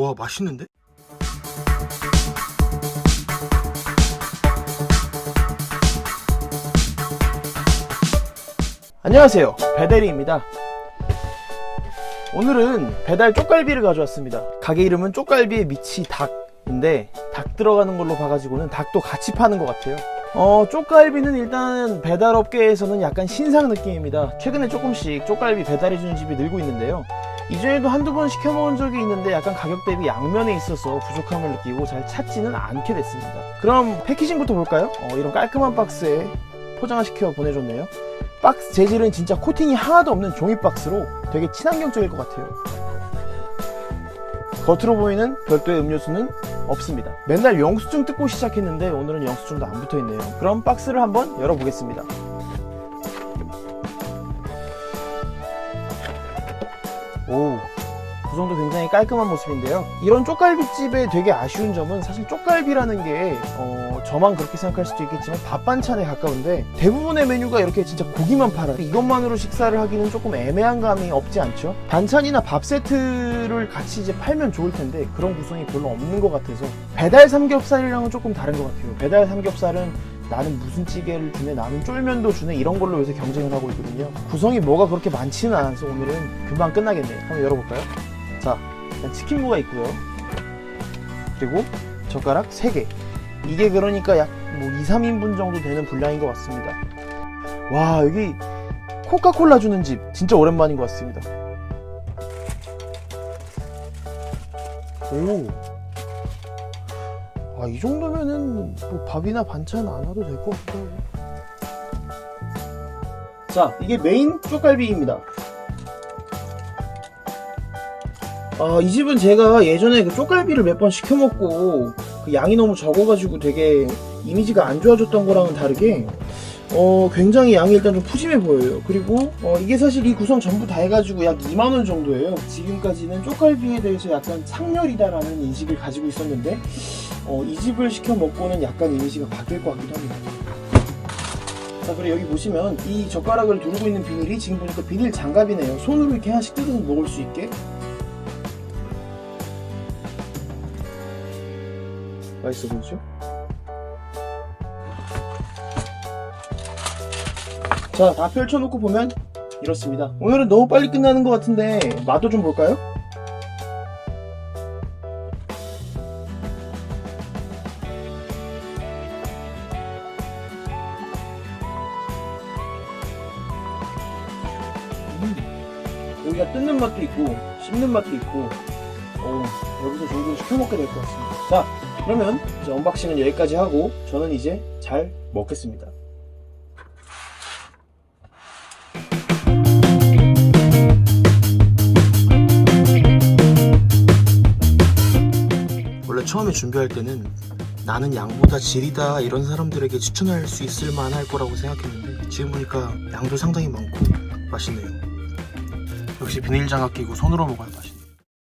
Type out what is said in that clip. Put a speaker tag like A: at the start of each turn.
A: 와 맛있는데?
B: 안녕하세요. 배대리입니다. 오늘은 배달 쪽갈비를 가져왔습니다. 가게 이름은 쪽갈비의 미치 닭인데 닭 들어가는 걸로 봐가지고는 닭도 같이 파는 것 같아요. 어 쪽갈비는 일단 배달업계에서는 약간 신상 느낌입니다. 최근에 조금씩 쪽갈비 배달해주는 집이 늘고 있는데요 이전에도 한두 번 시켜 먹은 적이 있는데 약간 가격 대비 양면에 있어서 부족함을 느끼고 잘 찾지는 않게 됐습니다 그럼 패키징부터 볼까요? 어, 이런 깔끔한 박스에 포장을 시켜 보내줬네요 박스 재질은 진짜 코팅이 하나도 없는 종이 박스로 되게 친환경적일 것 같아요. 겉으로 보이는 별도의 음료수는 없습니다. 맨날 영수증 뜯고 시작했는데 오늘은 영수증도 안 붙어 있네요. 그럼 박스를 한번 열어보겠습니다. 오, 구성도 굉장히 깔끔한 모습인데요. 이런 쪽갈비집의 되게 아쉬운 점은 사실 쪽갈비라는 게 어, 저만 그렇게 생각할 수도 있겠지만 밥 반찬에 가까운데 대부분의 메뉴가 이렇게 진짜 고기만 팔아요. 이것만으로 식사를 하기는 조금 애매한 감이 없지 않죠? 반찬이나 밥 세트를 같이 이제 팔면 좋을 텐데 그런 구성이 별로 없는 것 같아서 배달 삼겹살이랑은 조금 다른 것 같아요. 배달 삼겹살은 나는 무슨 찌개를 주네, 나는 쫄면도 주네 이런 걸로 요새 경쟁을 하고 있거든요. 구성이 뭐가 그렇게 많지는 않아서 오늘은 금방 끝나겠네요. 한번 열어볼까요? 자, 일단 치킨무가 있고요. 그리고 젓가락 3개. 이게 그러니까 약 뭐 2, 3인분 정도 되는 분량인 것 같습니다. 와, 여기 코카콜라 주는 집 진짜 오랜만인 것 같습니다. 오. 아, 이 정도면은 뭐 밥이나 반찬 안 와도 될 것 같아요. 자, 이게 메인 쪽갈비입니다. 아, 이 집은 제가 예전에 그 쪽갈비를 몇 번 시켜 먹고 그 양이 너무 적어가지고 되게 이미지가 안 좋아졌던 거랑은 다르게 어, 굉장히 양이 일단 좀 푸짐해 보여요. 그리고 어, 이게 사실 이 구성 전부 다 해가지고 약 2만 원 정도예요. 지금까지는 쪽갈비에 대해서 약간 상렬이다라는 인식을 가지고 있었는데 어, 이 집을 시켜 먹고는 약간 이미지가 바뀔 것 같기도 합니다. 자, 그리고 여기 보시면 이 젓가락을 두르고 있는 비닐이 지금 보니까 비닐 장갑이네요. 손으로 이렇게 하나씩 뜯어서 먹을 수 있게. 맛있어 보이죠? 자, 다 펼쳐놓고 보면 이렇습니다. 오늘은 너무 빨리 끝나는 것 같은데 맛도 좀 볼까요? 음, 여기가 뜯는 맛도 있고 씹는 맛도 있고 어, 여기서 종종 시켜 먹게 될 것 같습니다. 자, 그러면 이제 언박싱은 여기까지 하고 저는 이제 잘 먹겠습니다. 원래 처음에 준비할 때는 나는 양보다 질이다 이런 사람들에게 추천할 수 있을 만할 거라고 생각했는데 지금 보니까 양도 상당히 많고 맛있네요. 역시 비닐 장갑 끼고 손으로 먹어야 맛있네.